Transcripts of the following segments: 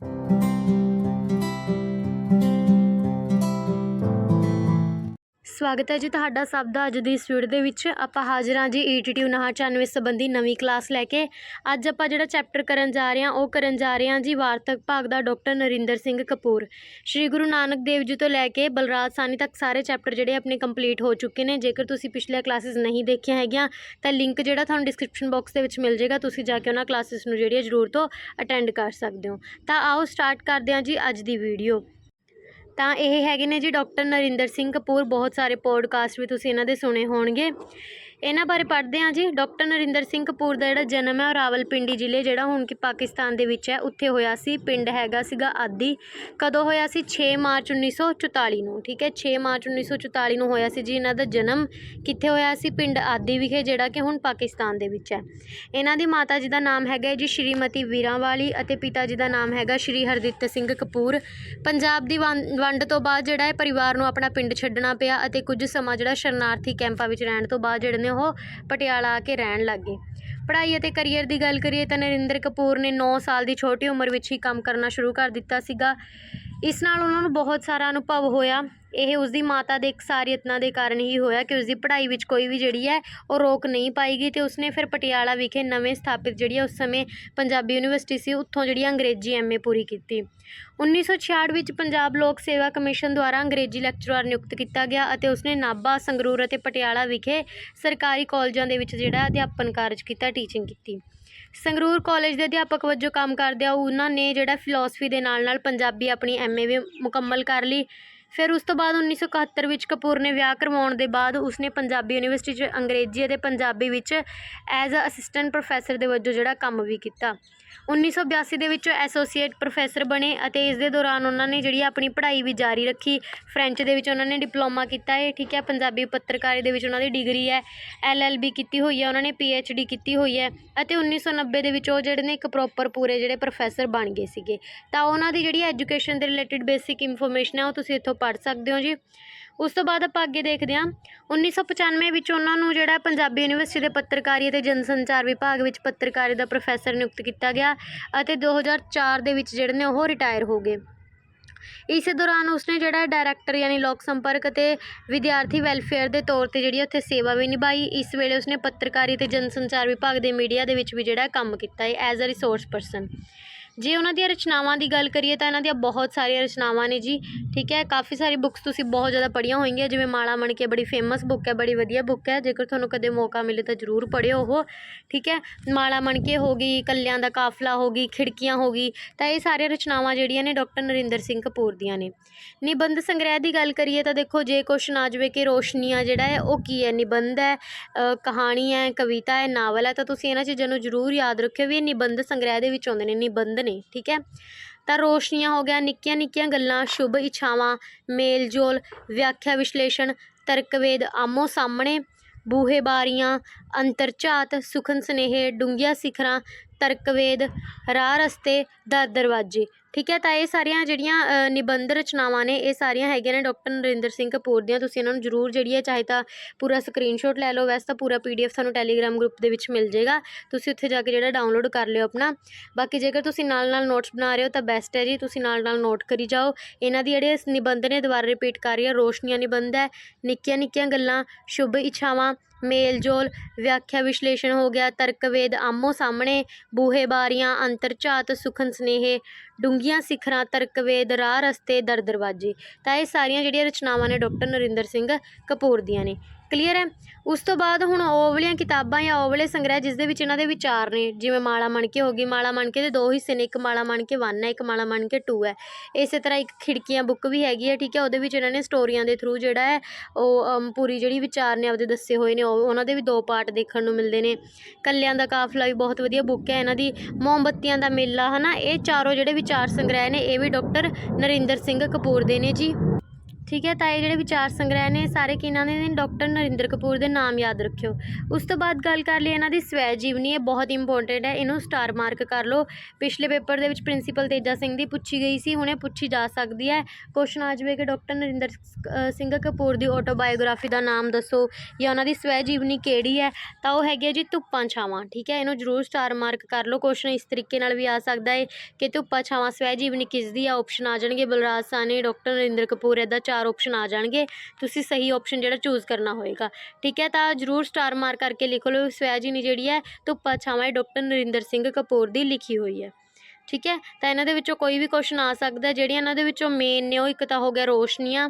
Thank you. ਸਵਾਗਤ ਹੈ ਜੀ ਤੁਹਾਡਾ ਸਭ ਦਾ ਅੱਜ ਦੀ ਇਸ ਵੀਡੀਓ ਦੇ ਵਿੱਚ। ਆਪਾਂ ਹਾਜ਼ਰ ਹਾਂ ਜੀ ਈਟੀਟੀ 99 ਸੰਬੰਧੀ ਨਵੀਂ ਕਲਾਸ ਲੈ ਕੇ। ਅੱਜ ਆਪਾਂ ਜਿਹੜਾ ਚੈਪਟਰ ਕਰਨ ਜਾ ਰਹੇ ਹਾਂ, ਉਹ ਕਰਨ ਜਾ ਰਹੇ ਹਾਂ ਜੀ ਵਾਰਤਕ ਭਾਗ ਦਾ ਡਾਕਟਰ ਨਰਿੰਦਰ ਸਿੰਘ ਕਪੂਰ। ਸ਼੍ਰੀ ਗੁਰੂ ਨਾਨਕ ਦੇਵ ਜੀ ਤੋਂ ਲੈ ਕੇ ਬਲਰਾਜ ਸਾਨੀ ਤੱਕ ਸਾਰੇ ਚੈਪਟਰ ਜਿਹੜੇ ਆਪਣੇ ਕੰਪਲੀਟ ਹੋ ਚੁੱਕੇ ਨੇ। ਜੇਕਰ ਤੁਸੀਂ ਪਿਛਲੀਆਂ ਕਲਾਸਿਸ ਨਹੀਂ ਦੇਖੀਆਂ ਹੈਗੀਆਂ, ਤਾਂ ਲਿੰਕ ਜਿਹੜਾ ਤੁਹਾਨੂੰ ਡਿਸਕ੍ਰਿਪਸ਼ਨ ਬਾਕਸ ਦੇ ਵਿੱਚ ਮਿਲ ਜਾਏਗਾ। ਤੁਸੀਂ ਜਾ ਕੇ ਉਹਨਾਂ ਕਲਾਸਿਸ ਨੂੰ ਜਿਹੜੀ ਹੈ ਜ਼ਰੂਰ ਤੋਂ ਅਟੈਂਡ ਕਰ ਸਕਦੇ ਹੋ। ਤਾਂ ਆਓ ਸਟਾਰਟ ਕਰਦੇ ਹਾਂ ਜੀ ਅੱਜ ਦੀ ਵੀਡੀਓ। ਤਾਂ ਇਹ ਹੈਗੇ ਨੇ ਜੀ ਡਾਕਟਰ ਨਰਿੰਦਰ ਸਿੰਘ ਕਪੂਰ, ਬਹੁਤ ਸਾਰੇ ਪੋਡਕਾਸਟ ਵੀ ਤੁਸੀਂ ਇਹਨਾਂ ਦੇ ਸੁਣੇ ਹੋਣਗੇ। ਇਹਨਾਂ ਬਾਰੇ ਪੜ੍ਹਦੇ ਹਾਂ ਜੀ। ਡਾਕਟਰ ਨਰਿੰਦਰ ਸਿੰਘ ਕਪੂਰ ਦਾ ਜਿਹੜਾ ਜਨਮ ਹੈ ਉਹ ਰਾਵਲਪਿੰਡੀ ਜ਼ਿਲ੍ਹੇ, ਜਿਹੜਾ ਹੁਣ ਕਿ ਪਾਕਿਸਤਾਨ ਦੇ ਵਿੱਚ ਹੈ, ਉੱਥੇ ਹੋਇਆ ਸੀ। ਪਿੰਡ ਹੈਗਾ ਸੀਗਾ ਆਦੀ। ਕਦੋਂ ਹੋਇਆ ਸੀ? 6 ਮਾਰਚ 1944 ਨੂੰ, ਠੀਕ ਹੈ? 6 ਮਾਰਚ 1944 ਨੂੰ ਹੋਇਆ ਸੀ ਜੀ। ਇਹਨਾਂ ਦਾ ਜਨਮ ਕਿੱਥੇ ਹੋਇਆ ਸੀ? ਪਿੰਡ ਆਦੀ ਵਿਖੇ, ਜਿਹੜਾ ਕਿ ਹੁਣ ਪਾਕਿਸਤਾਨ ਦੇ ਵਿੱਚ ਹੈ। ਇਹਨਾਂ ਦੀ ਮਾਤਾ ਜੀ ਦਾ ਨਾਮ ਹੈਗਾ ਜੀ ਸ਼੍ਰੀਮਤੀ ਵੀਰਾਂਵਾਲੀ ਅਤੇ ਪਿਤਾ ਜੀ ਦਾ ਨਾਮ ਹੈਗਾ ਸ਼੍ਰੀ ਹਰਦਿੱਤ ਸਿੰਘ ਕਪੂਰ। ਪੰਜਾਬ ਦੀ ਵੰ- ਵੰਡ ਤੋਂ ਬਾਅਦ ਜਿਹੜਾ ਹੈ ਪਰਿਵਾਰ ਨੂੰ ਆਪਣਾ ਪਿੰਡ ਛੱਡਣਾ ਪਿਆ ਅਤੇ ਕੁਝ ਸਮਾਂ ਜਿਹੜਾ ਸ਼ਰਨਾਰਥੀ ਕੈਂਪਾਂ ਵਿੱਚ ਰਹਿਣ ਤੋਂ ਬਾਅਦ ਜਿਹੜੇ ਨੇ ਉਹ ਪਟਿਆਲਾ ਆ ਕੇ ਰਹਿਣ ਲੱਗ ਗਏ। ਪੜ੍ਹਾਈ ਅਤੇ ਕਰੀਅਰ ਦੀ ਗੱਲ ਕਰੀਏ ਤਾਂ ਨਰਿੰਦਰ ਕਪੂਰ ਨੇ 9 ਸਾਲ ਦੀ ਛੋਟੀ ਉਮਰ ਵਿੱਚ ਹੀ ਕੰਮ ਕਰਨਾ ਸ਼ੁਰੂ ਕਰ ਦਿੱਤਾ ਸੀਗਾ। ਇਸ ਨਾਲ ਉਹਨਾਂ ਨੂੰ ਬਹੁਤ ਸਾਰਾ ਅਨੁਭਵ ਹੋਇਆ। ਇਹ ਉਸਦੀ ਮਾਤਾ ਦੇ ਇਕਸਾਰ ਯਤਨਾਂ ਦੇ ਕਾਰਨ ਹੀ ਹੋਇਆ ਕਿ ਉਸਦੀ ਪੜ੍ਹਾਈ ਵਿੱਚ ਕੋਈ ਵੀ ਜਿਹੜੀ ਹੈ ਉਹ ਰੋਕ ਨਹੀਂ ਪਾਈਗੀ ਅਤੇ ਉਸਨੇ ਫਿਰ ਪਟਿਆਲਾ ਵਿਖੇ ਨਵੇਂ ਸਥਾਪਿਤ ਜਿਹੜੀ ਹੈ ਉਸ ਸਮੇਂ ਪੰਜਾਬੀ ਯੂਨੀਵਰਸਿਟੀ ਸੀ, ਉੱਥੋਂ ਜਿਹੜੀ ਅੰਗਰੇਜ਼ੀ ਐਮਏ ਪੂਰੀ ਕੀਤੀ। 1966 ਵਿੱਚ ਪੰਜਾਬ ਲੋਕ ਸੇਵਾ ਕਮਿਸ਼ਨ ਦੁਆਰਾ ਅੰਗਰੇਜ਼ੀ ਲੈਕਚਰਰ ਨਿਯੁਕਤ ਕੀਤਾ ਗਿਆ ਅਤੇ ਉਸਨੇ ਨਾਭਾ, ਸੰਗਰੂਰ ਅਤੇ ਪਟਿਆਲਾ ਵਿਖੇ ਸਰਕਾਰੀ ਕਾਲਜਾਂ ਦੇ ਵਿੱਚ ਜਿਹੜਾ ਅਧਿਆਪਨ ਕਾਰਜ ਕੀਤਾ ਟੀਚਿੰਗ ਕੀਤੀ। ਸੰਗਰੂਰ ਕਾਲਜ ਦੇ ਅਧਿਆਪਕ ਵਜੋਂ ਕੰਮ ਕਰਦਿਆਂ ਉਹਨਾਂ ਨੇ ਜਿਹੜਾ ਫਿਲਾਸਫੀ ਦੇ ਨਾਲ ਨਾਲ ਪੰਜਾਬੀ ਆਪਣੀ ਐਮਏ ਵੀ ਮੁਕੰਮਲ ਕਰ ਲਈ। ਫਿਰ ਉਸ ਤੋਂ ਬਾਅਦ 1971 ਵਿੱਚ ਕਪੂਰ ਨੇ ਵਿਆਹ ਕਰਵਾਉਣ ਦੇ ਬਾਅਦ ਉਸਨੇ ਪੰਜਾਬੀ ਯੂਨੀਵਰਸਿਟੀ 'ਚ ਅੰਗਰੇਜ਼ੀ ਅਤੇ ਪੰਜਾਬੀ ਵਿੱਚ ਐਜ਼ ਅ ਅਸਿਸਟੈਂਟ ਪ੍ਰੋਫੈਸਰ ਦੇ ਵਜੋਂ ਜਿਹੜਾ ਕੰਮ ਵੀ ਕੀਤਾ। 1982 ਦੇ ਵਿੱਚ ਐਸੋਸੀਏਟ ਪ੍ਰੋਫੈਸਰ ਬਣੇ ਅਤੇ ਇਸ ਦੇ ਦੌਰਾਨ ਉਹਨਾਂ ਨੇ ਜਿਹੜੀ ਆਪਣੀ ਪੜ੍ਹਾਈ ਵੀ ਜਾਰੀ ਰੱਖੀ। ਫ੍ਰੈਂਚ ਦੇ ਵਿੱਚ ਉਹਨਾਂ ਨੇ ਡਿਪਲੋਮਾ ਕੀਤਾ ਹੈ, ਠੀਕ ਹੈ, ਪੰਜਾਬੀ ਪੱਤਰਕਾਰੀ ਦੇ ਵਿੱਚ ਉਹਨਾਂ ਦੀ ਡਿਗਰੀ ਹੈ, ਐਲਐਲਬੀ ਕੀਤੀ ਹੋਈ ਹੈ, ਉਹਨਾਂ ਨੇ ਪੀਐਚਡੀ ਕੀਤੀ ਹੋਈ ਹੈ ਅਤੇ 1990 ਦੇ ਵਿੱਚ ਉਹ ਜਿਹੜੇ ਨੇ ਇੱਕ ਪ੍ਰੋਪਰ ਪੂਰੇ ਜਿਹੜੇ ਪ੍ਰੋਫੈਸਰ ਬਣ ਗਏ ਸੀਗੇ। ਤਾਂ ਉਹਨਾਂ ਦੀ ਜਿਹੜੀ ਐਜੂਕੇਸ਼ਨ ਦੇ ਰਿਲੇਟਿਡ ਬੇਸਿਕ ਇਨਫੋਰਮੇਸ਼ਨ ਹੈ ਉਹ ਤੁਸੀਂ ਇੱਥੋਂ ਪੜ੍ਹ ਸਕਦੇ ਹੋ ਜੀ। ਉਸ ਤੋਂ ਬਾਅਦ ਆਪਾਂ ਅੱਗੇ ਦੇਖਦੇ ਹਾਂ। 1995 ਵਿੱਚ ਉਹਨਾਂ ਨੂੰ ਜਿਹੜਾ ਪੰਜਾਬੀ ਯੂਨੀਵਰਸਿਟੀ ਦੇ ਪੱਤਰਕਾਰੀ ਅਤੇ ਜਨਸੰਚਾਰ ਵਿਭਾਗ ਵਿੱਚ ਪੱਤਰਕਾਰੀ ਦਾ ਪ੍ਰੋਫੈਸਰ ਨਿਯੁਕਤ ਕੀਤਾ ਗਿਆ ਅਤੇ 2004 ਦੇ ਵਿੱਚ ਜਿਹੜੇ ਨੇ ਉਹ ਰਿਟਾਇਰ ਹੋ ਗਏ। ਇਸੇ ਦੌਰਾਨ ਉਸਨੇ ਜਿਹੜਾ ਡਾਇਰੈਕਟਰ ਯਾਨੀ ਲੋਕ ਸੰਪਰਕ ਅਤੇ ਵਿਦਿਆਰਥੀ ਵੈਲਫੇਅਰ ਦੇ ਤੌਰ ਤੇ ਜਿਹੜੀ ਉੱਥੇ ਸੇਵਾ ਵੀ ਨਿਭਾਈ, ਇਸ ਵੇਲੇ ਉਸਨੇ ਪੱਤਰਕਾਰੀ ਤੇ ਜਨਸੰਚਾਰ ਵਿਭਾਗ ਦੇ ਮੀਡੀਆ ਦੇ ਵਿੱਚ ਵੀ ਜਿਹੜਾ ਕੰਮ ਕੀਤਾ ਹੈ ਐਜ਼ ਅ ਰਿਸੋਰਸ ਪਰਸਨ ਜੇ ਉਹਨਾਂ ਦੀਆਂ ਰਚਨਾਵਾਂ ਦੀ ਗੱਲ ਕਰੀਏ ਤਾਂ ਇਹਨਾਂ ਦੀਆਂ ਬਹੁਤ ਸਾਰੀਆਂ ਰਚਨਾਵਾਂ ਨੇ ਜੀ, ਠੀਕ ਹੈ, ਕਾਫੀ ਸਾਰੀ ਬੁੱਕਸ ਤੁਸੀਂ ਬਹੁਤ ਜ਼ਿਆਦਾ ਪੜ੍ਹੀਆਂ ਹੋਈਆਂ, ਜਿਵੇਂ ਮਾਲਾ ਮਣਕੇ ਬੜੀ ਫੇਮਸ ਬੁੱਕ ਹੈ, ਬੜੀ ਵਧੀਆ ਬੁੱਕ ਹੈ, ਜੇਕਰ ਤੁਹਾਨੂੰ ਕਦੇ ਮੌਕਾ ਮਿਲੇ ਤਾਂ ਜ਼ਰੂਰ ਪੜ੍ਹਿਓ ਉਹ, ਠੀਕ ਹੈ, ਮਾਲਾ ਮਣਕੇ ਹੋ ਗਈ, ਕੱਲਿਆਂ ਦਾ ਕਾਫਲਾ ਹੋ ਗਈ, ਖਿੜਕੀਆਂ ਹੋ ਗਈ, ਤਾਂ ਇਹ ਸਾਰੀਆਂ ਰਚਨਾਵਾਂ ਜਿਹੜੀਆਂ ਨੇ ਡਾਕਟਰ ਨਰਿੰਦਰ ਸਿੰਘ ਕਪੂਰ ਦੀਆਂ ਨੇ। ਨਿਬੰਧ ਸੰਗ੍ਰਹਿ ਦੀ ਗੱਲ ਕਰੀਏ ਤਾਂ ਦੇਖੋ, ਜੇ ਕੁਛ ਆ ਜਾਵੇ ਕਿ ਰੋਸ਼ਨੀਆਂ ਜਿਹੜਾ ਹੈ, ਉਹ ਕੀ ਹੈ? ਨਿਬੰਧ ਹੈ ਕਹਾਣੀ ਹੈ, ਕਵਿਤਾ ਹੈ, ਨਾਵਲ ਹੈ, ਤਾਂ ਤੁਸੀਂ ਇਹਨਾਂ ਚੀਜ਼ਾਂ ਨੂੰ ਜ਼ਰੂਰ ਯਾਦ ਰੱਖਿਓ ਵੀ ਇਹ ਨਿਬੰਧ ਸੰਗ੍ਰਹਿ ਦੇ ਵਿੱਚ ਆਉਂਦੇ ਨੇ, ਨਿਬੰਧ ਨੇ ਠੀਕ ਹੈ? ਤਾਂ ਰੋਸ਼ਨੀਆਂ ਹੋ ਗਿਆ, ਨਿੱਕੀਆਂ ਨਿੱਕੀਆਂ ਗੱਲਾਂ, ਸ਼ੁਭ ਇੱਛਾਵਾਂ, ਮੇਲ ਜੋਲ, ਵਿਆਖਿਆ ਵਿਸ਼ਲੇਸ਼ਣ, ਤਰਕਵੇਦ, ਆਮੋ ਸਾਹਮਣੇ, ਬੂਹੇ ਬਾਰੀਆਂ, ਅੰਤਰਝਾਤ, ਸੁਖਨ ਸਨੇਹੇ, ਡੂੰਘੀਆਂ ਸਿਖਰਾਂ, ਤਰਕਵੇਦ, ਰਾਹ ਰਸਤੇ ਦਰ ਦਰਵਾਜ਼ੇ। ਠੀਕ ਹੈ, ਤਾਂ ਇਹ ਸਾਰੀਆਂ ਜਿਹੜੀਆਂ ਨਿਬੰਧ ਰਚਨਾਵਾਂ ਨੇ, ਇਹ ਸਾਰੀਆਂ ਹੈਗੀਆਂ ਨੇ ਡਾਕਟਰ ਨਰਿੰਦਰ ਸਿੰਘ ਕਪੂਰ ਦੀਆਂ। ਤੁਸੀਂ ਇਹਨਾਂ ਨੂੰ ਜ਼ਰੂਰ ਜਿਹੜੀ ਹੈ, ਚਾਹੇ ਤਾਂ ਪੂਰਾ ਸਕਰੀਨਸ਼ਾਟ ਲੈ ਲਓ, ਵੈਸੇ ਤਾਂ ਪੂਰਾ ਪੀਡੀਐਫ ਤੁਹਾਨੂੰ ਟੈਲੀਗ੍ਰਾਮ ਗਰੁੱਪ ਦੇ ਵਿੱਚ ਮਿਲ ਜਾਏਗਾ। ਤੁਸੀਂ ਉੱਥੇ ਜਾ ਕੇ ਜਿਹੜਾ ਡਾਊਨਲੋਡ ਕਰ ਲਿਓ ਆਪਣਾ। ਬਾਕੀ ਜੇਕਰ ਤੁਸੀਂ ਨਾਲ ਨਾਲ ਨੋਟਸ ਬਣਾ ਰਹੇ ਹੋ, ਤਾਂ ਬੈਸਟ ਹੈ ਜੀ, ਤੁਸੀਂ ਨਾਲ ਨਾਲ ਨੋਟ ਕਰੀ ਜਾਓ। ਇਹਨਾਂ ਦੀ ਜਿਹੜੇ ਨਿਬੰਧ ਨੇ, ਦੁਬਾਰਾ ਰਿਪੀਟ ਕਰ ਰਹੀ ਹੈ, ਰੋਸ਼ਨੀਆਂ ਨਿਬੰਧ ਹੈ ਨਿੱਕੀਆਂ ਨਿੱਕੀਆਂ ਗੱਲਾਂ, ਸ਼ੁਭ ਇੱਛਾਵਾਂ ਮੇਲ ਜੋਲ ਵਿਆਖਿਆ ਵਿਸ਼ਲੇਸ਼ਣ ਹੋ ਗਿਆ, ਤਰਕਵੇਦ, ਆਮੋ ਸਾਹਮਣੇ, ਬੂਹੇ ਬਾਰੀਆਂ ਅੰਤਰ ਝਾਤ ਸੁਖਨ ਸਨੇਹੇ, ਡੂੰਘੀਆਂ ਸਿਖਰਾਂ, ਤਰਕਵੇਦ, ਰਾਹ ਰਸਤੇ ਦਰ ਦਰਵਾਜ਼ੇ ਤਾਂ ਇਹ ਸਾਰੀਆਂ ਜਿਹੜੀਆਂ ਰਚਨਾਵਾਂ ਨੇ ਡਾਕਟਰ ਨਰਿੰਦਰ ਸਿੰਘ ਕਪੂਰ ਦੀਆਂ ਨੇ। ਕਲੀਅਰ ਹੈ। ਉਸ ਤੋਂ ਬਾਅਦ ਹੁਣ ਉਹ ਵਾਲੀਆਂ ਕਿਤਾਬਾਂ ਜਾਂ ਉਹ ਵਾਲੇ ਸੰਗ੍ਰਹਿ ਜਿਸ ਦੇ ਵਿੱਚ ਇਹਨਾਂ ਦੇ ਵਿਚਾਰ ਨੇ, ਜਿਵੇਂ ਮਾਲਾ ਮਣਕੇ ਹੋ ਗਈ, ਮਾਲਾ ਮਣਕੇ ਦੇ ਦੋ ਹਿੱਸੇ ਨੇ, ਇੱਕ ਮਾਲਾ ਮਣਕੇ 1 ਹੈ, ਇੱਕ ਮਾਲਾ ਮਣਕੇ 2 ਹੈ। ਇਸੇ ਤਰ੍ਹਾਂ ਇੱਕ ਖਿੜਕੀਆਂ ਬੁੱਕ ਵੀ ਹੈਗੀ ਹੈ, ਠੀਕ ਹੈ, ਉਹਦੇ ਵਿੱਚ ਇਹਨਾਂ ਨੇ ਸਟੋਰੀਆਂ ਦੇ ਥਰੂ ਜਿਹੜਾ ਹੈ, ਉਹ ਪੂਰੀ ਜਿਹੜੀ ਵਿਚਾਰ ਨੇ ਆਪਦੇ ਦੱਸੇ ਹੋਏ ਨੇ, ਉਹ, ਉਹਨਾਂ ਦੇ ਵੀ ਦੋ ਪਾਰਟ ਦੇਖਣ ਨੂੰ ਮਿਲਦੇ ਨੇ। ਕੱਲਿਆਂ ਦਾ ਕਾਫਲਾ ਵੀ ਬਹੁਤ ਵਧੀਆ ਬੁੱਕ ਹੈ, ਇਹਨਾਂ ਦੀ ਮੋਮਬੱਤੀਆਂ ਦਾ ਮੇਲਾ, ਹਨਾ, ਇਹ ਚਾਰੋਂ ਜਿਹੜੇ ਵਿਚਾਰ ਸੰਗ੍ਰਹਿ ਨੇ, ਇਹ ਵੀ ਡਾਕਟਰ ਨਰਿੰਦਰ ਸਿੰਘ ਕਪੂਰ ਦੇ ਨੇ ਜੀ। ਠੀਕ ਹੈ, ਤਾਂ ਇਹ ਜਿਹੜੇ ਵਿਚਾਰ ਸੰਗ੍ਰਹਿ ਨੇ, ਸਾਰੇ ਕਿਹਨਾਂ ਦੇ ਨੇ? ਡਾਕਟਰ ਨਰਿੰਦਰ ਕਪੂਰ ਦੇ ਨਾਮ ਯਾਦ ਰੱਖਿਓ। ਉਸ ਤੋਂ ਬਾਅਦ ਗੱਲ ਕਰ ਲਈ ਇਹਨਾਂ ਦੀ ਸਵੈ ਜੀਵਨੀ, ਇਹ ਬਹੁਤ ਇੰਪੋਰਟੈਂਟ ਹੈ। ਇਹਨੂੰ ਸਟਾਰ ਮਾਰਕ ਕਰ ਲਓ। ਪਿਛਲੇ ਪੇਪਰ ਦੇ ਵਿੱਚ ਪ੍ਰਿੰਸੀਪਲ ਤੇਜਾ ਸਿੰਘ ਦੀ ਪੁੱਛੀ ਗਈ ਸੀ, ਹੁਣੇ ਪੁੱਛੀ ਜਾ ਸਕਦੀ ਹੈ। ਕੁਐਸਚਨ ਆ ਜਾਵੇ ਕਿ ਡਾਕਟਰ ਨਰਿੰਦਰ ਸਿੰਘ ਕਪੂਰ ਦੀ ਆਟੋਬਾਇਓਗ੍ਰਾਫੀ ਦਾ ਨਾਮ ਦੱਸੋ ਜਾਂ ਉਹਨਾਂ ਦੀ ਸਵੈ ਜੀਵਨੀ ਕਿਹੜੀ ਹੈ? ਤਾਂ ਉਹ ਹੈਗੀ ਹੈ ਜੀ ਧੁੱਪਾਂ ਛਾਵਾਂ, ਠੀਕ ਹੈ? ਇਹਨੂੰ ਜ਼ਰੂਰ ਸਟਾਰ ਮਾਰਕ ਕਰ ਲਓ। ਕੁਐਸਚਨ ਇਸ ਤਰੀਕੇ ਨਾਲ ਵੀ ਆ ਸਕਦਾ ਹੈ ਕਿ ਧੁੱਪਾਂ ਛਾਵਾਂ ਸਵੈ ਜੀਵਨੀ ਕਿਸ ਦੀ ਆ? ਆਪਸ਼ਨ ਆ ਜਾਣਗੇ ਬਲਰਾਜ ਸਾਨੀ ਡਾਕਟਰ ਨਰਿੰਦਰ ਕਪੂਰ ਇੱਦਾਂ ਚਾਰ ਆਪਸ਼ਨ ਆ ਜਾਣਗੇ, ਤੁਸੀਂ ਸਹੀ ਆਪਸ਼ਨ ਜਿਹੜਾ ਚੂਜ਼ ਕਰਨਾ ਹੋਏਗਾ। ਠੀਕ ਹੈ, ਤਾਂ ਜ਼ਰੂਰ ਸਟਾਰ ਮਾਰਕ ਕਰਕੇ ਲਿਖ ਲਓ ਸਵੈ ਜੀ ਨੇ ਜਿਹੜੀ ਹੈ, ਧੁੱਪਾ ਛਾਵਾਂ, ਇਹ ਡਾਕਟਰ ਨਰਿੰਦਰ ਸਿੰਘ ਕਪੂਰ ਦੀ ਲਿਖੀ ਹੋਈ ਹੈ। ਠੀਕ ਹੈ, ਤਾਂ ਇਹਨਾਂ ਦੇ ਵਿੱਚੋਂ ਕੋਈ ਵੀ ਕੁਐਸਚਨ ਆ ਸਕਦਾ, ਜਿਹੜੀਆਂ ਇਹਨਾਂ ਦੇ ਵਿੱਚੋਂ ਮੇਨ ਨੇ ਉਹ ਇੱਕ ਤਾਂ ਹੋ ਗਿਆ ਰੋਸ਼ਨੀਆਂ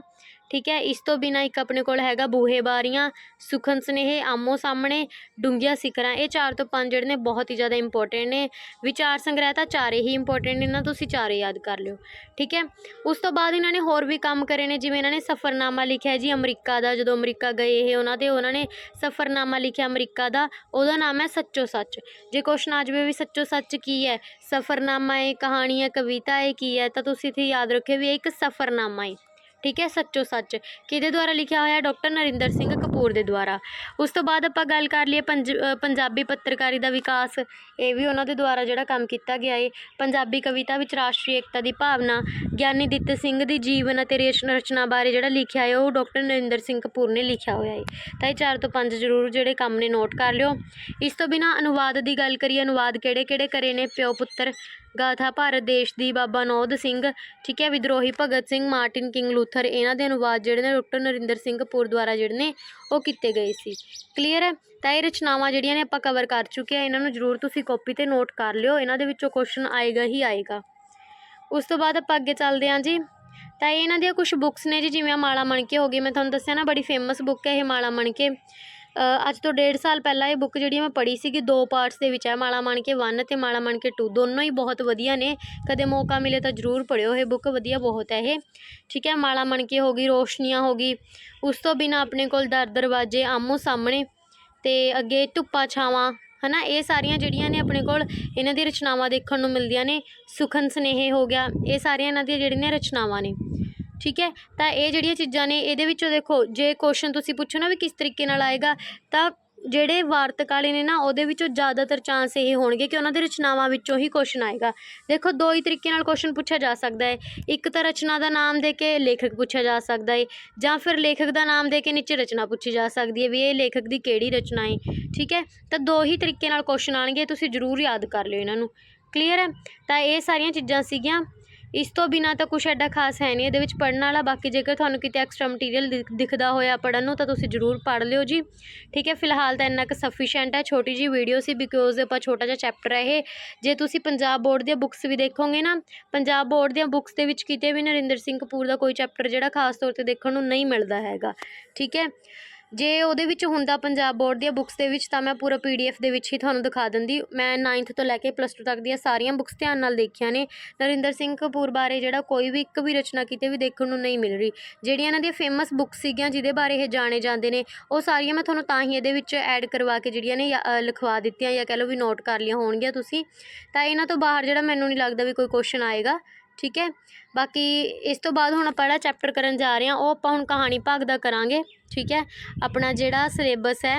ਠੀਕ ਹੈ, ਇਸ ਤੋਂ ਬਿਨਾ ਇੱਕ ਆਪਣੇ ਕੋਲ ਹੈਗਾ ਬੂਹੇ ਬਾਰੀਆਂ, ਸੁਖਨ ਸਨੇਹ, ਆਮੋ ਸਾਹਮਣੇ, ਡੂੰਘੀਆਂ ਸਿਖਰਾਂ। ਇਹ ਚਾਰ ਤੋਂ ਪੰਜ ਜਿਹੜੇ ਨੇ ਬਹੁਤ ਹੀ ਜ਼ਿਆਦਾ ਇੰਪੋਰਟੈਂਟ ਨੇ। ਵਿਚਾਰ ਸੰਗ੍ਰਹਿ ਤਾਂ ਚਾਰੇ ਹੀ ਇੰਪੋਰਟੈਂਟ ਨੇ, ਇਹਨਾਂ ਤੁਸੀਂ ਚਾਰੇ ਯਾਦ ਕਰ ਲਿਓ। ਠੀਕ ਹੈ, ਉਸ ਤੋਂ ਬਾਅਦ ਇਹਨਾਂ ਨੇ ਹੋਰ ਵੀ ਕੰਮ ਕਰੇ ਨੇ, ਜਿਵੇਂ ਇਹਨਾਂ ਨੇ ਸਫ਼ਰਨਾਮਾ ਲਿਖਿਆ ਜੀ ਅਮਰੀਕਾ ਦਾ। ਜਦੋਂ ਅਮਰੀਕਾ ਗਏ ਇਹ ਉਹਨਾਂ ਦੇ, ਉਹਨਾਂ ਨੇ ਸਫ਼ਰਨਾਮਾ ਲਿਖਿਆ ਅਮਰੀਕਾ ਦਾ। ਉਹਦਾ ਨਾਮ ਹੈ ਸੱਚੋ ਸੱਚ। ਜੇ ਕੁਐਸਚਨ ਆ ਜਾਵੇ ਵੀ ਸੱਚੋ ਸੱਚ ਕੀ ਹੈ? ਸਫ਼ਰਨਾਮਾ ਹੈ, ਕਹਾਣੀ ਹੈ, ਕਵਿਤਾ ਹੈ, ਕੀ ਹੈ? ਤਾਂ ਤੁਸੀਂ ਇੱਥੇ ਯਾਦ ਰੱਖਿਓ ਵੀ ਇਹ ਇੱਕ ਸਫ਼ਰਨਾਮਾ ਹੈ। ਠੀਕ ਹੈ, ਸੱਚੋ ਸੱਚ। ਕਿਹਦੇ ਦੁਆਰਾ ਲਿਖਿਆ ਹੋਇਆ? ਡਾਕਟਰ ਨਰਿੰਦਰ ਸਿੰਘ ਕਪੂਰ ਦੇ ਦੁਆਰਾ। ਉਸ ਤੋਂ ਬਾਅਦ ਆਪਾਂ ਗੱਲ ਕਰ ਲਈਏ ਪੰਜਾਬੀ ਪੱਤਰਕਾਰੀ ਦਾ ਵਿਕਾਸ। ਇਹ ਵੀ ਉਹਨਾਂ ਦੇ ਦੁਆਰਾ ਜਿਹੜਾ ਕੰਮ ਕੀਤਾ ਗਿਆ ਏ। ਪੰਜਾਬੀ ਕਵਿਤਾ ਵਿੱਚ ਰਾਸ਼ਟਰੀ ਏਕਤਾ ਦੀ ਭਾਵਨਾ ਗਿਆਨੀ ਦਿੱਤ ਸਿੰਘ ਦੀ ਜੀਵਨ ਅਤੇ ਰੇਸ਼ ਰਚਨਾ ਬਾਰੇ ਜਿਹੜਾ ਲਿਖਿਆ ਹੈ ਉਹ ਡਾਕਟਰ ਨਰਿੰਦਰ ਸਿੰਘ ਕਪੂਰ ਨੇ ਲਿਖਿਆ ਹੋਇਆ ਏ। ਤਾਂ ਇਹ ਚਾਰ ਤੋਂ ਪੰਜ ਜ਼ਰੂਰ ਜਿਹੜੇ ਕੰਮ ਨੇ ਨੋਟ ਕਰ ਲਿਓ। ਇਸ ਤੋਂ ਬਿਨਾ ਅਨੁਵਾਦ ਦੀ ਗੱਲ ਕਰੀਏ, ਅਨੁਵਾਦ ਕਿਹੜੇ ਕਿਹੜੇ ਕਰੇ ਨੇ? ਪਿਓ ਪੁੱਤਰ ਗਾਥਾ ਭਾਰਤ ਦੇਸ਼ ਦੀ ਬਾਬਾ ਨੌਦ ਸਿੰਘ, ਠੀਕ ਹੈ, ਵਿਦਰੋਹੀ Bhagat Singh Martin King Luther, ਇਹਨਾਂ ਦੇ ਅਨੁਵਾਦ ਜਿਹੜੇ ਨੇ ਡਾਕਟਰ ਨਰਿੰਦਰ ਸਿੰਘ ਪੁਰ ਦੁਆਰਾ ਜਿਹੜੇ ਨੇ ਉਹ ਕੀਤੇ ਗਏ ਸੀ। ਕਲੀਅਰ ਹੈ? ਤਾਂ ਇਹ ਰਚਨਾਵਾਂ ਜਿਹੜੀਆਂ ਨੇ ਆਪਾਂ ਕਵਰ ਕਰ ਚੁੱਕੇ ਆ ਇਹਨਾਂ ਨੂੰ ਜ਼ਰੂਰ ਤੁਸੀਂ ਕਾਪੀ ਤੇ ਨੋਟ ਕਰ ਲਿਓ, ਇਹਨਾਂ ਦੇ ਵਿੱਚੋਂ ਕੁਐਸਚਨ ਆਏਗਾ ਹੀ ਆਏਗਾ। ਉਸ ਤੋਂ ਬਾਅਦ ਆਪਾਂ ਅੱਗੇ ਚੱਲਦੇ ਹਾਂ ਜੀ। ਤਾਂ ਇਹ ਇਹਨਾਂ ਦੀਆਂ ਕੁਝ ਬੁੱਕਸ ਨੇ ਜੀ, ਜਿਵੇਂ ਮਾਲਾ ਮਣਕੇ ਹੋ ਗਈ ਮੈਂ ਤੁਹਾਨੂੰ ਦੱਸਿਆ ਨਾ, ਬੜੀ ਫੇਮਸ ਬੁੱਕ ਹੈ ਇਹ ਮਾਲਾ ਮਣਕੇ। ਅੱਜ ਤੋਂ ਡੇਢ ਸਾਲ ਪਹਿਲਾਂ ਇਹ ਬੁੱਕ ਜਿਹੜੀ ਮੈਂ ਪੜ੍ਹੀ ਸੀਗੀ, ਦੋ ਪਾਰਟਸ ਦੇ ਵਿੱਚ ਹੈ ਮਾਲਾ ਮਣਕੇ 1 ਤੇ ਮਾਲਾ ਮਣਕੇ 2 ਦੋਨੋਂ ਹੀ ਬਹੁਤ ਵਧੀਆ ਨੇ। ਕਦੇ ਮੌਕਾ ਮਿਲੇ ਤਾਂ ਜ਼ਰੂਰ ਪੜ੍ਹਿਓ ਇਹ ਬੁੱਕ ਵਧੀਆ ਬਹੁਤ ਹੈ ਇਹ। ਠੀਕ ਹੈ, ਮਾਲਾ ਮਣਕੇ ਹੋ ਗਈ, ਰੋਸ਼ਨੀਆਂ ਹੋ ਗਈ। ਉਸ ਤੋਂ ਬਿਨਾ ਆਪਣੇ ਕੋਲ ਦਰ ਦਰਵਾਜ਼ੇ ਆਮੋ ਸਾਹਮਣੇ ਤੇ ਅੱਗੇ ਧੁੱਪਾਂ ਛਾਵਾਂ, ਹਨਾ? ਇਹ ਸਾਰੀਆਂ ਜਿਹੜੀਆਂ ਨੇ ਆਪਣੇ ਕੋਲ ਇਹਨਾਂ ਦੀ ਰਚਨਾਵਾਂ ਦੇਖਣ ਨੂੰ ਮਿਲਦੀਆਂ ਨੇ। ਸੁਖਨ ਸਨੇਹ ਹੋ ਗਿਆ, ਇਹ ਸਾਰੀਆਂ ਇਹਨਾਂ ਦੀਆਂ ਜਿਹੜੀਆਂ ਨੇ ਰਚਨਾਵਾਂ ਨੇ। ਠੀਕ ਹੈ? ਤਾਂ ਇਹ ਜਿਹੜੀਆਂ ਚੀਜ਼ਾਂ ਨੇ, ਇਹਦੇ ਵਿੱਚੋਂ ਦੇਖੋ, ਜੇ ਕੁਐਸਚਨ ਤੁਸੀਂ ਪੁੱਛੋ ਨਾ ਵੀ ਕਿਸ ਤਰੀਕੇ ਨਾਲ ਆਏਗਾ, ਤਾਂ ਜਿਹੜੇ ਵਾਰਤਕ ਵਾਲੇ ਨੇ ਨਾ, ਉਹਦੇ ਵਿੱਚੋਂ ਜ਼ਿਆਦਾਤਰ ਚਾਂਸ ਇਹ ਹੋਣਗੇ ਕਿ ਉਹਨਾਂ ਦੇ ਰਚਨਾਵਾਂ ਵਿੱਚੋਂ ਹੀ ਕੁਐਸਚਨ ਆਏਗਾ। ਦੇਖੋ, ਦੋ ਹੀ ਤਰੀਕੇ ਨਾਲ ਕੁਐਸਚਨ ਪੁੱਛਿਆ ਜਾ ਸਕਦਾ ਹੈ। ਇੱਕ ਤਾਂ ਰਚਨਾ ਦਾ ਨਾਮ ਦੇ ਕੇ ਲੇਖਕ ਪੁੱਛਿਆ ਜਾ ਸਕਦਾ ਹੈ, ਜਾਂ ਫਿਰ ਲੇਖਕ ਦਾ ਨਾਮ ਦੇ ਕੇ ਨੀਚੇ ਰਚਨਾ ਪੁੱਛੀ ਜਾ ਸਕਦੀ ਹੈ ਵੀ ਇਹ ਲੇਖਕ ਦੀ ਕਿਹੜੀ ਰਚਨਾ ਹੈ, ਠੀਕ ਹੈ? ਤਾਂ ਦੋ ਹੀ ਤਰੀਕੇ ਨਾਲ ਕੁਐਸਚਨ ਆਣਗੇ ਤੁਸੀਂ ਜ਼ਰੂਰ ਯਾਦ ਕਰ ਲਿਓ ਇਹਨਾਂ ਨੂੰ। ਕਲੀਅਰ ਹੈ? ਤਾਂ ਇਹ ਸਾਰੀਆਂ ਚੀਜ਼ਾਂ ਸੀਗੀਆਂ। ਇਸ ਤੋਂ ਬਿਨਾ ਤਾਂ ਕੁਛ ਐਡਾ ਖਾਸ ਹੈ ਨਹੀਂ, ਇਹਦੇ ਵਿੱਚ ਪੜਨ ਵਾਲਾ, ਬਾਕੀ ਜੇਕਰ ਤੁਹਾਨੂੰ ਕਿਤੇ ਐਕਸਟਰਾ ਮਟੀਰੀਅਲ ਦਿਖਦਾ ਹੋਇਆ ਪੜਨ ਨੂੰ ਤਾਂ ਤੁਸੀਂ ਜ਼ਰੂਰ ਪੜ ਲਿਓ ਜੀ। ਠੀਕ ਹੈ, ਫਿਲਹਾਲ ਤਾਂ ਇੰਨਾ ਕੁ ਸਫੀਸ਼ੀਐਂਟ ਹੈ, ਛੋਟੀ ਜੀ ਵੀਡੀਓ ਸੀ ਬਿਕੋਜ਼ ਆਪਾਂ ਛੋਟਾ ਜਿਹਾ ਚੈਪਟਰ ਹੈ ਇਹ। ਜੇ ਤੁਸੀਂ ਪੰਜਾਬ ਬੋਰਡ ਦੀਆਂ ਬੁੱਕਸ ਵੀ ਦੇਖੋਗੇ ਨਾ, ਪੰਜਾਬ ਬੋਰਡ ਦੀਆਂ ਬੁੱਕਸ ਦੇ ਵਿੱਚ ਕਿਤੇ ਵੀ ਨਰਿੰਦਰ ਸਿੰਘ ਕਪੂਰ ਦਾ ਕੋਈ ਚੈਪਟਰ ਜਿਹੜਾ ਖਾਸ ਤੌਰ ਤੇ ਦੇਖਣ ਨੂੰ ਨਹੀਂ ਮਿਲਦਾ ਹੈਗਾ। ਠੀਕ ਹੈ ਜੇ ਉਹਦੇ ਵਿੱਚ ਹੁੰਦਾ ਪੰਜਾਬ ਬੋਰਡ ਦੀਆਂ ਬੁੱਕਸ ਦੇ ਵਿੱਚ ਤਾਂ ਮੈਂ ਪੂਰਾ ਪੀਡੀਐਫ ਦੇ ਵਿੱਚ ਹੀ ਤੁਹਾਨੂੰ ਦਿਖਾ ਦਿੰਦੀ। ਮੈਂ 9th ਤੋਂ ਲੈ ਕੇ ਪਲੱਸ 2 ਤੱਕ ਦੀਆਂ ਸਾਰੀਆਂ ਬੁੱਕਸ ਧਿਆਨ ਨਾਲ ਦੇਖੀਆਂ ਨੇ। ਨਰਿੰਦਰ ਸਿੰਘ ਕਪੂਰ ਬਾਰੇ ਜਿਹੜਾ ਕੋਈ ਵੀ ਇੱਕ ਵੀ ਰਚਨਾ ਕਿਤੇ ਵੀ ਦੇਖਣ ਨੂੰ ਨਹੀਂ ਮਿਲ ਰਹੀ। ਜਿਹੜੀਆਂ ਇਹਨਾਂ ਦੀਆਂ ਫੇਮਸ ਬੁੱਕਸ ਸੀਗੀਆਂ ਜਿਹਦੇ ਬਾਰੇ ਇਹ ਜਾਣੇ ਜਾਂਦੇ ਨੇ ਉਹ ਸਾਰੀਆਂ ਮੈਂ ਤੁਹਾਨੂੰ ਤਾਂ ਹੀ ਇਹਦੇ ਵਿੱਚ ਐਡ ਕਰਵਾ ਕੇ ਜਿਹੜੀਆਂ ਨੇ ਜਾਂ, ਲਿਖਵਾ ਦਿੱਤੀਆਂ ਜਾਂ ਕਹਿ ਲਓ ਵੀ ਨੋਟ ਕਰ ਲਈਆਂ ਹੋਣਗੀਆਂ ਤੁਸੀਂ। ਤਾਂ ਇਹਨਾਂ ਤੋਂ ਬਾਹਰ ਜਿਹੜਾ ਮੈਨੂੰ ਨਹੀਂ ਲੱਗਦਾ ਵੀ ਕੋਈ ਕੁਐਸਚਨ ਆਏਗਾ ਠੀਕ ਹੈ? ਬਾਕੀ ਇਸ ਤੋਂ ਬਾਅਦ ਹੁਣ ਆਪਾਂ ਜਿਹੜਾ ਚੈਪਟਰ ਕਰਨ ਜਾ ਰਹੇ ਹਾਂ, ਉਹ ਆਪਾਂ ਹੁਣ ਕਹਾਣੀ ਭਾਗ ਦਾ ਕਰਾਂਗੇ, ਠੀਕ ਹੈ? ਆਪਣਾ ਜਿਹੜਾ ਸਿਲੇਬਸ ਹੈ,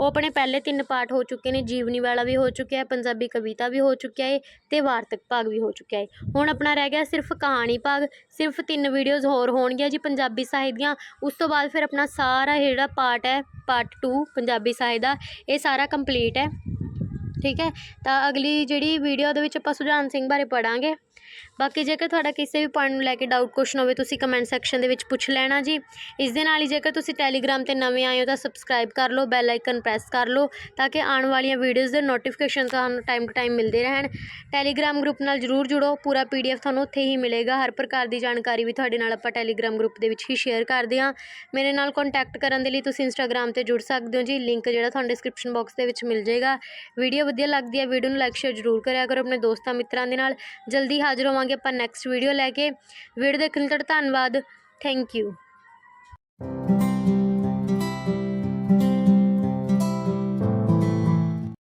ਉਹ ਆਪਣੇ ਪਹਿਲੇ ਤਿੰਨ ਪਾਠ ਹੋ ਚੁੱਕੇ ਨੇ, ਜੀਵਨੀ ਵਾਲਾ ਵੀ ਹੋ ਚੁੱਕਿਆ ਹੈ, ਪੰਜਾਬੀ ਕਵਿਤਾ ਵੀ ਹੋ ਚੁੱਕਿਆ ਹੈ ਤੇ ਵਾਰਤਕ ਭਾਗ ਵੀ ਹੋ ਚੁੱਕਿਆ ਹੈ। ਹੁਣ ਆਪਣਾ ਰਹਿ ਗਿਆ ਸਿਰਫ ਕਹਾਣੀ ਭਾਗ, ਸਿਰਫ ਤਿੰਨ ਵੀਡੀਓਜ਼ ਹੋਰ ਹੋਣਗੀਆਂ ਜੀ ਪੰਜਾਬੀ ਸਾਹਿਤ ਦੀਆਂ, ਉਸ ਤੋਂ ਬਾਅਦ ਫਿਰ ਆਪਣਾ ਸਾਰਾ ਜਿਹੜਾ ਪਾਰਟ ਹੈ ਪਾਰਟ 2 ਪੰਜਾਬੀ ਸਾਹਿਤ ਦਾ, ਇਹ ਸਾਰਾ ਕੰਪਲੀਟ ਹੈ। ਠੀਕ ਹੈ? ਤਾਂ ਅਗਲੀ ਜਿਹੜੀ ਵੀਡੀਓ ਦੇ ਵਿੱਚ ਆਪਾਂ ਸੁਜਾਨ ਸਿੰਘ ਬਾਰੇ ਪੜਾਂਗੇ ਬਾਕੀ ਜੇਕਰ ਤੁਹਾਡਾ ਕਿਸੇ ਵੀ ਪੁਆਇੰਟ ਨੂੰ ਲੈ ਕੇ ਡਾਊਟ ਕੁਐਸਚਨ ਹੋਵੇ, ਤੁਸੀਂ ਕਮੈਂਟ ਸੈਕਸ਼ਨ ਦੇ ਵਿੱਚ ਪੁੱਛ ਲੈਣਾ ਜੀ। ਇਸ ਦੇ ਨਾਲ ਹੀ ਜੇਕਰ ਤੁਸੀਂ ਟੈਲੀਗ੍ਰਾਮ ਤੇ ਨਵੇਂ ਆਏ ਹੋ, ਤਾਂ ਸਬਸਕ੍ਰਾਈਬ ਕਰ ਲਓ ਬੈਲ ਆਈਕਨ ਪ੍ਰੈਸ ਕਰ ਲਓ, ਤਾਂ ਕਿ ਆਉਣ ਵਾਲੀਆਂ ਵੀਡੀਓਜ਼ ਦੇ ਨੋਟੀਫਿਕੇਸ਼ਨ ਤੁਹਾਨੂੰ ਟਾਈਮ ਟੂ ਟਾਈਮ ਮਿਲਦੇ ਰਹਿਣ। ਟੈਲੀਗ੍ਰਾਮ ਗਰੁੱਪ ਨਾਲ ਜਰੂਰ ਜੁੜੋ। ਪੂਰਾ ਪੀਡੀਐਫ ਤੁਹਾਨੂੰ ਉੱਥੇ ਹੀ ਮਿਲੇਗਾ। ਹਰ ਪ੍ਰਕਾਰ ਦੀ ਜਾਣਕਾਰੀ ਵੀ ਤੁਹਾਡੇ ਨਾਲ ਆਪਾਂ ਟੈਲੀਗ੍ਰਾਮ ਗਰੁੱਪ ਦੇ ਵਿੱਚ ਹੀ ਸ਼ੇਅਰ ਕਰਦੇ ਹਾਂ। ਮੇਰੇ ਨਾਲ ਕੰਟੈਕਟ ਕਰਨ ਦੇ ਲਈ ਤੁਸੀਂ ਇੰਸਟਾਗ੍ਰਾਮ ਤੇ ਜੁੜ ਸਕਦੇ ਹੋ ਜੀ। ਲਿੰਕ ਜਿਹੜਾ ਤੁਹਾਨੂੰ ਡਿਸਕ੍ਰਿਪਸ਼ਨ ਬਾਕਸ ਦੇ ਵਿੱਚ ਮਿਲ ਜਾਏਗਾ। ਵੀਡੀਓ ਵਧੀਆ ਲੱਗਦੀ ਹੈ ਵੀਡੀਓ ਨੂੰ ਲਾਈਕ ਸ਼ੇਅਰ ਜਰੂਰ ਕਰਿਆ ਕਰੋ ਆਪਣੇ ਦੋਸਤਾਂ ਮਿੱਤਰਾਂ ਦੇ ਨਾਲ। ਜਲਦੀ ਹਾਜ਼ਰ ਹੋਵਾਂਗੇ ਆਪਾਂ ਨੈਕਸਟ ਵੀਡੀਓ ਲੈ ਕੇ। ਵੀਡੀਓ ਦੇਖਣ ਲਈ ਤੁਹਾਡਾ ਧੰਨਵਾਦ। Thank you